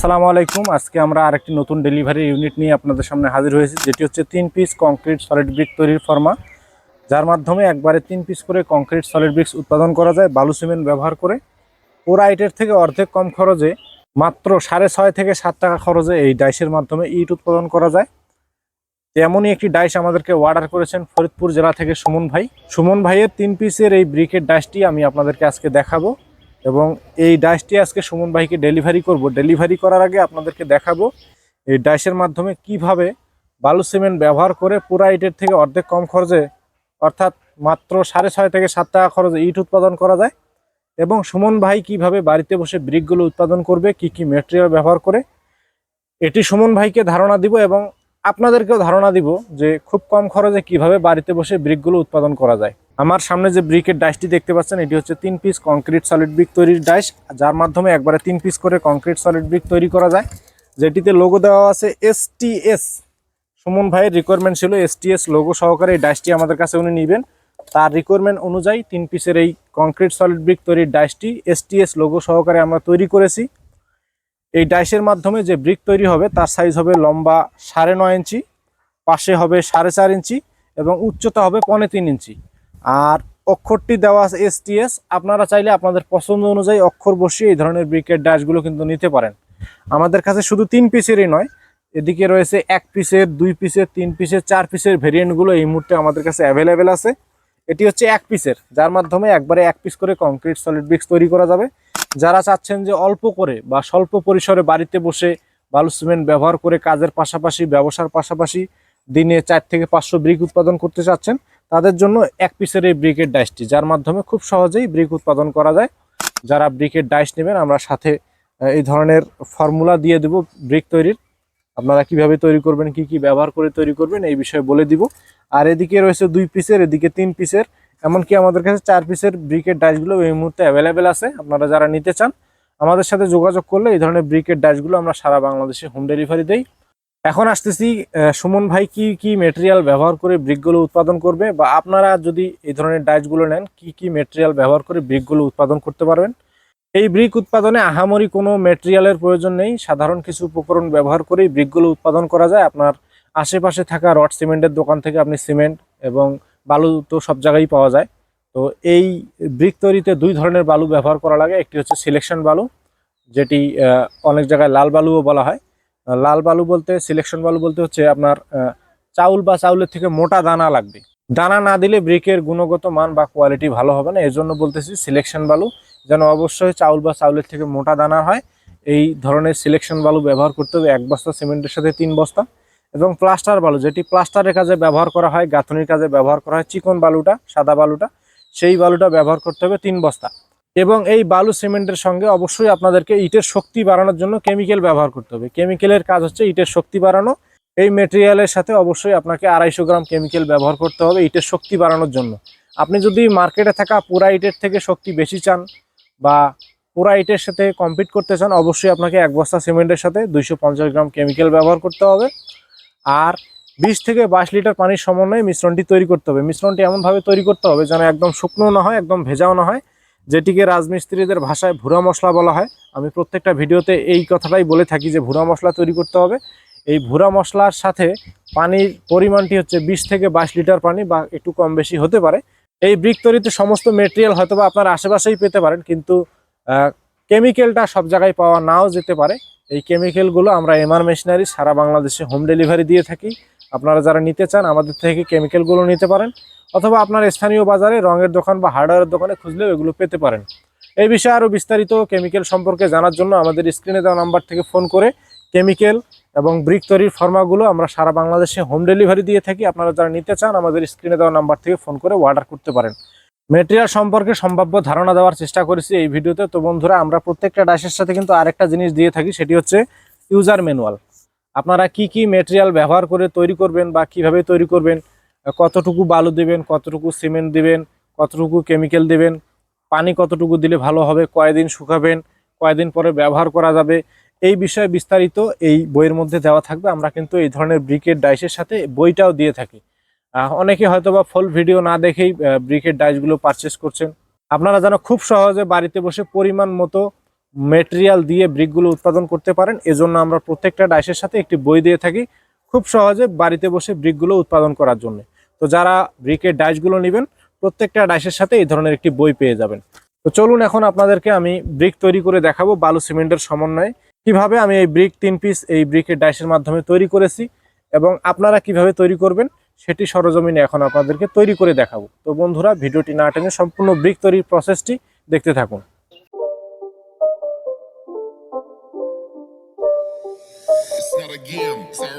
আসসালামু আলাইকুম। আজকে আমরা আরেকটি নতুন ডেলিভারি ইউনিট নিয়ে আপনাদের সামনে হাজির হয়েছি, যেটি হচ্ছে তিন পিস কংক্রিট সলিড ব্রিক তৈরির ফর্মা যার মাধ্যমে একবারে তিন পিস করে কংক্রিট সলিড ব্রিক্স উৎপাদন করা যায়, বালু সিমেন্ট ব্যবহার করে। পুরা আইটের থেকে অর্ধেক কম খরচে, মাত্র সাড়ে ছয় থেকে সাত টাকা খরচে এই ডাইসের মাধ্যমে ইট উৎপাদন করা যায়। তেমনই একটি ডাইস আমাদেরকে অর্ডার করেছেন ফরিদপুর জেলা থেকে সুমন ভাই। সুমন ভাইয়ের তিন পিসের এই ব্রিকের ডাইসটি আমি আপনাদেরকে আজকে দেখাবো। এবং এই ডাইসটি আজকে সুমন ভাইকে ডেলিভারি করব। ডেলিভারি করার আগে আপনাদেরকে দেখাবো এই ডাইসের মাধ্যমে কীভাবে বালু সিমেন্ট ব্যবহার করে পুরা ইটের থেকে অর্ধেক কম খরচে, অর্থাৎ মাত্র সাড়ে ছয় থেকে সাত টাকা খরচে ইট উৎপাদন করা যায় এবং সুমন ভাই কীভাবে বাড়িতে বসে ব্রিকগুলো উৎপাদন করবে, কি কি মেটেরিয়াল ব্যবহার করে, এটি সুমন ভাইকে ধারণা দিব এবং আপনাদেরকেও ধারণা দিব যে খুব কম খরচে কীভাবে বাড়িতে বসে ব্রিকগুলো উৎপাদন করা যায়। আমার সামনে যে ব্রিকের ডাইসটি দেখতে পাচ্ছেন, এটি হচ্ছে তিন পিস কংক্রিট সলিড ব্রিক তৈরির ডাইস যার মাধ্যমে একবারে তিন পিস করে কংক্রিট সলিড ব্রিক তৈরি করা যায়। যেটিতে লোগো দেওয়া আছে এসটিএস সুমন ভাইয়ের রিকোয়ারমেন্ট ছিল এসটিএস লোগো সহকারে এই ডাইসটি আমাদের কাছে উনি নেবেন। তার রিকোয়ারমেন্ট অনুযায়ী তিন পিসের এই কংক্রিট সলিড ব্রিক তৈরির ডাইসটি এসটিএস লোগো সহকারে আমরা তৈরি করেছি। এই ডাইসের মাধ্যমে যে ব্রিক তৈরি হবে, তার সাইজ হবে লম্বা সাড়ে নয় ইঞ্চি, পাশে হবে সাড়ে চার ইঞ্চি এবং উচ্চতা হবে পনে তিন ইঞ্চি। আর অক্ষরটি দেওয়া আছে এসটিএস আপনারা চাইলে আপনাদের পছন্দ অনুযায়ী অক্ষর বসিয়ে এই ধরনের ব্রিকের ডাইসগুলো কিন্তু নিতে পারেন। আমাদের কাছে শুধু তিন পিসেরই নয়, এদিকে রয়েছে এক পিসের, দুই পিসের, তিন পিসের, চার পিসের ভেরিয়েন্টগুলো এই মুহূর্তে আমাদের কাছে অ্যাভেলেবেল আছে। এটি হচ্ছে এক পিসের, যার মাধ্যমে একবারে এক পিস করে কংক্রিট সলিড ব্রিক্স তৈরি করা যাবে। যারা চাচ্ছেন যে অল্প করে বা স্বল্প পরিসরে বাড়িতে বসে বালু সিমেন্ট ব্যবহার করে কাজের পাশাপাশি, ব্যবসার পাশাপাশি দিনে চার থেকে পাঁচশো ব্রিক উৎপাদন করতে চাচ্ছেন তাদের জন্য এক পিসের এই ব্রিকের ডাইসটি, যার মাধ্যমে খুব সহজেই ব্রিক উৎপাদন করা যায়। যারা ব্রিকের ডাইস নেবেন, আমরা সাথে এই ধরনের ফর্মুলা দিয়ে দেব ব্রিক তৈরির। আপনারা কীভাবে তৈরি করবেন, কি কি ব্যবহার করে তৈরি করবেন, এই বিষয়ে বলে দিব। আর এদিকে রয়েছে দুই পিসের, এদিকে তিন পিসের, এমনকি আমাদের কাছে চার পিসের ব্রিকের ডাইসগুলো এই মুহূর্তে অ্যাভেলেবেল আছে। আপনারা যারা নিতে চান, আমাদের সাথে যোগাযোগ করলে এই ধরনের ব্রিকের ডাইসগুলো আমরা সারা বাংলাদেশে হোম ডেলিভারি দেই। এখন আসতেছি সুমন ভাই কি কি মেটেরিয়াল ব্যবহার করে ব্রিকগুলো উৎপাদন করবে? বা আপনারা যদি এই ধরনের ডাইসগুলো নেন, কি কি মেটেরিয়াল ব্যবহার করে ব্রিকগুলো উৎপাদন করতে পারবেন? এই ব্রিক উৎপাদনে আহামরি কোনো মেটেরিয়ালের প্রয়োজন নেই। সাধারণ কিছু উপকরণ ব্যবহার করেই ব্রিকগুলো উৎপাদন করা যায়। আপনার আশেপাশে থাকা রড সিমেন্টের দোকান থেকে আপনি সিমেন্ট এবং বালু তো সব জায়গায় পাওয়া যায়। তো এই ব্রিক তৈরিতে দুই ধরনের বালু ব্যবহার করা লাগে। একটি হচ্ছে সিলেকশন বালু, যেটি অনেক জায়গায় লাল বালুও বলা হয়। লাল বালু বলতে সিলেকশন বালু বলতে হচ্ছে আপনার চাউল বা চাউলের থেকে মোটা দানা লাগবে। দানা না দিলে ব্রিকের গুণগত মান বা কোয়ালিটি ভালো হবে না। এজন্য বলতেছি সিলেকশন বালু, যেন অবশ্যই চাউল বা চাউলের থেকে মোটা দানা হয়। এই ধরনের সিলেকশন বালু ব্যবহার করতে হবে। এক বস্তা সিমেন্টের সাথে তিন বস্তা। এবং প্লাস্টার বালু, যেটি প্লাস্টারের কাজে ব্যবহার করা হয়, গাঁথনির কাজে ব্যবহার করা হয়, চিকন বালুটা, সাদা বালুটা, সেই বালুটা ব্যবহার করতে হবে তিন বস্তা। এবং এই বালু সিমেন্টের সঙ্গে অবশ্যই আপনাদেরকে ইটের শক্তি বাড়ানোর জন্য কেমিক্যাল ব্যবহার করতে হবে। কেমিক্যালের কাজ হচ্ছে ইটের শক্তি বাড়ানো। এই মেটেরিয়ালের সাথে অবশ্যই আপনাকে আড়াইশো গ্রাম কেমিক্যাল ব্যবহার করতে হবে ইটের শক্তি বাড়ানোর জন্য। আপনি যদি মার্কেটে থাকা পুরা ইটের থেকে শক্তি বেশি চান বা পুরা ইটের সাথে কম্পিট করতে চান, অবশ্যই আপনাকে এক বস্তা সিমেন্টের সাথে দুইশো পঞ্চাশ গ্রাম কেমিক্যাল ব্যবহার করতে হবে। আর বিশ থেকে বাইশ লিটার পানির সমন্বয়ে মিশ্রণটি তৈরি করতে হবে। মিশ্রণটি এমনভাবে তৈরি করতে হবে যেন একদম শুকনো না হয়, একদম ভেজাও না হয়। যেটিকে রাজমিস্ত্রিদের ভাষায় ভুরা মশলা বলা হয়, আমি প্রত্যেকটা ভিডিওতে এই কথাটাই বলে থাকি যে ভুরা মশলা তৈরি করতে হবে। এই ভুরা মশলার সাথে পানির পরিমাণটি হচ্ছে বিশ থেকে বাইশ লিটার পানি বা একটু কম বেশি হতে পারে। এই ব্রিক তৈরিতে সমস্ত মেটেরিয়াল হয়তো বা আপনার আশেপাশেই পেতে পারেন, কিন্তু কেমিক্যালটা সব জায়গায় পাওয়া নাও যেতে পারে। এই কেমিক্যালগুলো আমরা এমআর মেশিনারি সারা বাংলাদেশে হোম ডেলিভারি দিয়ে থাকি। আপনারা যারা নিতে চান, আমাদের থেকে কেমিক্যালগুলো নিতে পারেন। অথবা আপনার স্থানীয় বাজারে রঙের দোকান বা হার্ডওয়্যারের দোকানে খুঁজলেও এগুলো পেতে পারেন। এই বিষয়ে আরও বিস্তারিত কেমিক্যাল সম্পর্কে জানার জন্য আমাদের স্ক্রিনে দেওয়া নাম্বার থেকে ফোন করে কেমিক্যাল এবং ব্রিক তৈরির ফর্মাগুলো আমরা সারা বাংলাদেশে হোম ডেলিভারি দিয়ে থাকি। আপনারা যারা নিতে চান, আমাদের স্ক্রিনে দেওয়া নাম্বার থেকে ফোন করে অর্ডার করতে পারেন। মেটেরিয়াল সম্পর্কে সম্ভাব্য ধারণা দেওয়ার চেষ্টা করেছি এই ভিডিওতে। তো বন্ধুরা, আমরা প্রত্যেকটা ডাইসের সাথে কিন্তু আরেকটা জিনিস দিয়ে থাকি, সেটি হচ্ছে ইউজার ম্যানুয়াল। আপনারা কি কি মেটেরিয়াল ব্যবহার করে তৈরি করবেন বা কীভাবে তৈরি করবেন কতটুকু বালু দেবেন, কতটুকু সিমেন্ট দিবেন, কতটুকু কেমিক্যাল দেবেন, পানি কতটুকু দিলে ভালো হবে, কয়দিন শুকাবেন, কয়দিন পরে ব্যবহার করা যাবে, এই বিষয়ে বিস্তারিত এই বইয়ের মধ্যে দেওয়া থাকবে। আমরা কিন্তু এই ধরনের ব্রিকের ডাইসের সাথে বইটাও দিয়ে থাকি। অনেকে হয়তো বা ফুল ভিডিও না দেখেই ব্রিকের ডাইসগুলো পারচেস করছেন। আপনারা যেন খুব সহজে বাড়িতে বসে পরিমাণ মতো মেটেরিয়াল দিয়ে ব্রিকগুলো উৎপাদন করতে পারেন, এজন্য আমরা প্রত্যেকটা ডাইসের সাথে একটি বই দিয়ে থাকি। খুব সহজে বাড়িতে বসে ব্রিকগুলো উৎপাদন করার জন্য। তো যারা ব্রিকের ডাইসগুলো নেবেন প্রত্যেকটা ডাইসের সাথে এই ধরনের একটি বই পেয়ে যাবেন। তো চলুন এখন আপনাদেরকে আমি ব্রিক তৈরি করে দেখাবো বালু সিমেন্টের সমন্বয়ে। কীভাবে আমি এই ব্রিক তিন পিস এই ব্রিকের ডাইসের মাধ্যমে তৈরি করেছি এবং আপনারা কীভাবে তৈরি করবেন সেটি সরজমিনে এখন আপনাদেরকে তৈরি করে দেখাবো। তো বন্ধুরা ভিডিওটি না টেনে সম্পূর্ণ ব্রিক তৈরির প্রসেসটি দেখতে থাকুন। It's not a game, it's a